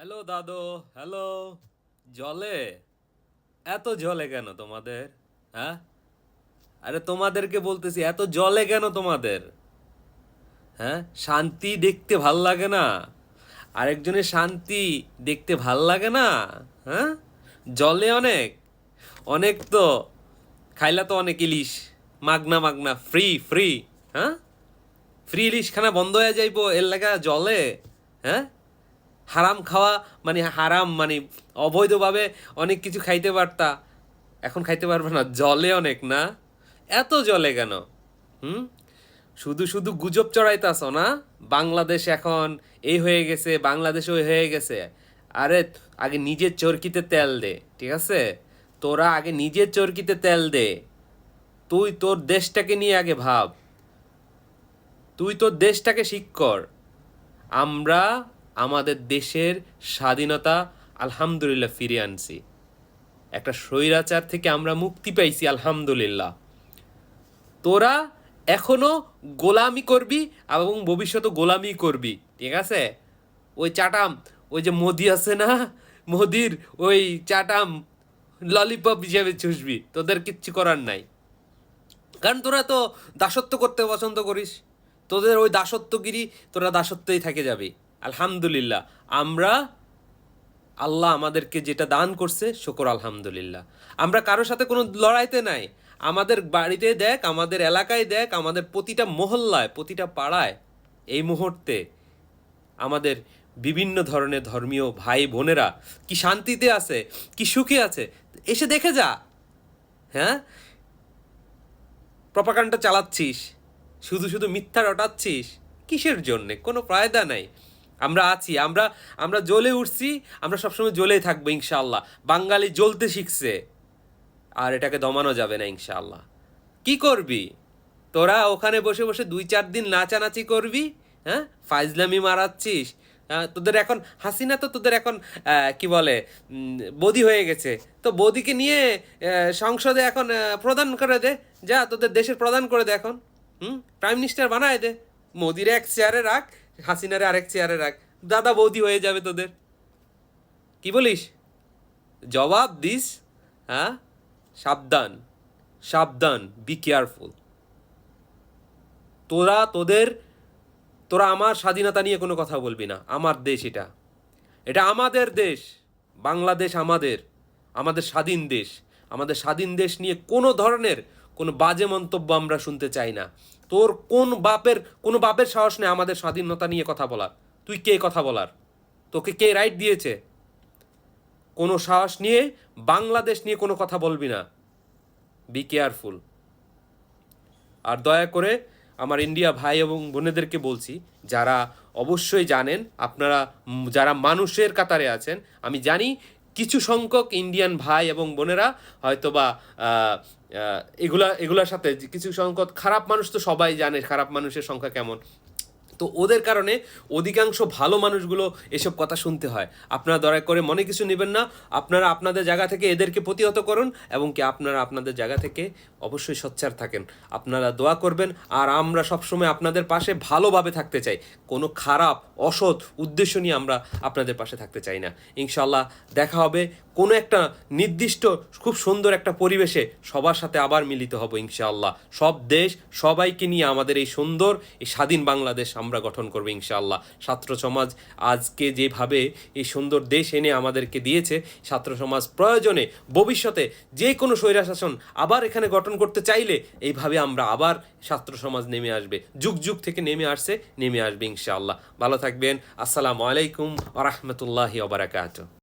Hello দাদু। Hello জলে? এত জলে কেন তোমাদের? হ্যাঁ? আরে তোমাদেরকে বলতেছি, এত জলে কেন তোমাদের? হ্যাঁ? শান্তি দেখতে ভালো লাগে না? আরেকজনের শান্তি দেখতে ভালো লাগে না? হ্যাঁ? জলে অনেক? অনেক তো, খাইলা তো অনেক ইলিশ। মাগনা মাগনা ফ্রি ফ্রি হ্যাঁ? ফ্রি ইলিশ খানা বন্ধ হয়ে যাইবো, এর লাগা জলে? হ্যাঁ? হারাম খাওয়া মানে হারাম মানে অবৈধভাবে অনেক কিছু খাইতে পারতা। এখন খাইতে পারবে না, জলে অনেক না? এত জলে কেন? হুম? শুধু শুধু গুজব চড়াইতাছ না? বাংলাদেশ এখন এই হয়ে গেছে, বাংলাদেশ ওই হয়ে গেছে। আরে, আগে নিজের চরকিতে তেল দে, ঠিক আছে? তোরা আগে নিজের চরকিতে তেল দে। তুই তোর দেশটাকে নিয়ে আগে ভাব। তুই তোর দেশটাকে ঠিক কর। আমরা আমাদের দেশের স্বাধীনতা আলহামদুলিল্লাহ ফিরে আনছি। একটা স্বৈরাচার থেকে আমরা মুক্তি পাইছি, আলহামদুলিল্লাহ। তোরা এখনও গোলামি করবি এবং ভবিষ্যতে গোলামি করবি, ঠিক আছে? ওই চাটাম, ওই যে মোদি আছে না? মোদির ওই চাটাম ললিপপ হিসেবে চুষবি, তোদের কিচ্ছু করার নাই। কারণ তোরা তো দাসত্ব করতে পছন্দ করিস, তোদের ওই দাসত্বগিরি তোরা দাসত্বই থেকে যাবে। আলহামদুলিল্লাহ। আমরা আল্লাহ আমাদেরকে যেটা দান করছে, শুকর আলহামদুলিল্লাহ। আমরা কারোর সাথে কোনো লড়াইতে নাই। আমাদের বাড়িতে দেখ, আমাদের এলাকায় দেখ, আমাদের প্রতিটা মহল্লায়, প্রতিটা পাড়ায় এই মুহূর্তে আমাদের বিভিন্ন ধরনের ধর্মীয় ভাই বোনেরা কি শান্তিতে আছে, কি সুখে আছে, এসে দেখে যা। হ্যাঁ? প্রপাকাণ্ডা চালাচ্ছিস, শুধু শুধু মিথ্যা রটাচ্ছিস, কিসের জন্যে? কোনো ফায়দা নাই। আমরা আছি আমরা আমরা জ্বলে উঠছি আমরা সবসময় জ্বলেই থাকব ইনশাআল্লাহ। বাঙালি জ্বলতে শিখছে আর এটাকে দমানো যাবে না ইনশাআল্লাহ। কি করবি? তোরা ওখানে বসে বসে দুই চার দিন নাচানাচি করবি হ্যাঁ? ফাইজলামি মারাচ্ছিস হ্যাঁ, তোদের এখন হাসিনা তো তোদের এখন কি বলে বদি হয়ে গেছে। তো বদিকে নিয়ে সংসদে এখন প্রদান করে দে। যা তোদের দেশের প্রদান করে দে এখন। হুম? প্রাইম মিনিস্টার বানায় দে। মোদির এক চেয়ারে রাখ। হাসিনারে আরেক চেয়ারে রাখ। দাদা বৌদি হয়ে যাবে তোদের। কি বলিস? জবাব দিস হ্যাঁ? সাবধান সাবধান বি কেয়ারফুল তোরা, তোদের, তোরা আমার স্বাধীনতা নিয়ে কোনো কথা বলবি না। আমার দেশ এটা। এটা আমাদের দেশ। বাংলাদেশ আমাদের। আমাদের স্বাধীন দেশ। আমাদের স্বাধীন দেশ নিয়ে কোনো ধরনের কোনো বাজে মন্তব্য আমরা শুনতে চাই না। তোর কোন বাপের, কোনো বাপের সাহস নেই আমাদের স্বাধীনতা নিয়ে কথা বলার? তুই কে কথা বলার? তোকে কে রাইট দিয়েছে? কোনো সাহস নিয়ে বাংলাদেশ নিয়ে কোনো কথা বলবি না। বি কেয়ারফুল আর দয়া করে আমার ইন্ডিয়া ভাই এবং বোনেদেরকে বলছি, যারা অবশ্যই জানেন, আপনারা, যারা মানুষের কাতারে আছেন, আমি জানি কিছু সংখ্যক ইন্ডিয়ান ভাই এবং বোনেরা হয়তোবা এগুলা, এগুলার সাথে কিছু সংখ্যক খারাপ মানুষ তো সবাই জানে, খারাপ মানুষের সংখ্যা কেমন। তো ওদের কারণে অধিকাংশ ভালো মানুষগুলো এসব কথা শুনতে হয়। আপনারা দয়া করে মনে কিছু নেবেন না। আপনারা আপনাদের জায়গা থেকে এদেরকে প্রতিহত করুন এবং কি আপনারা আপনাদের জায়গা থেকে অবশ্যই সোচ্চার থাকেন। আপনারা দোয়া করবেন আর আমরা সবসময় আপনাদের পাশে ভালোভাবে থাকতে চাই। কোনো খারাপ, অসৎ উদ্দেশ্য নিয়ে আমরা আপনাদের পাশে থাকতে চাই না। ইনশাল্লাহ দেখা হবে। কোনো একটা নির্দিষ্ট, খুব সুন্দর একটা পরিবেশে সবার সাথে আবার মিলিত হব ইনশাআল্লাহ। সব দেশ সবাইকে নিয়ে আমাদের এই সুন্দর, এই স্বাধীন বাংলাদেশ আমরা গঠন করব ইনশাআল্লাহ। ছাত্র সমাজ আজকে যেভাবে এই সুন্দর দেশ এনে আমাদেরকে দিয়েছে, ছাত্র সমাজ প্রয়োজনে ভবিষ্যতে যে কোনো স্বৈরাশাসন আবার এখানে গঠন করতে চাইলে এইভাবে আমরা আবার ছাত্র সমাজ নেমে আসবে। যুগ যুগ থেকে নেমে আসছে, নেমে আসবে ইনশাআল্লাহ। ভালো থাকবেন। আসসালামু আলাইকুম আ রহমতুল্লাহি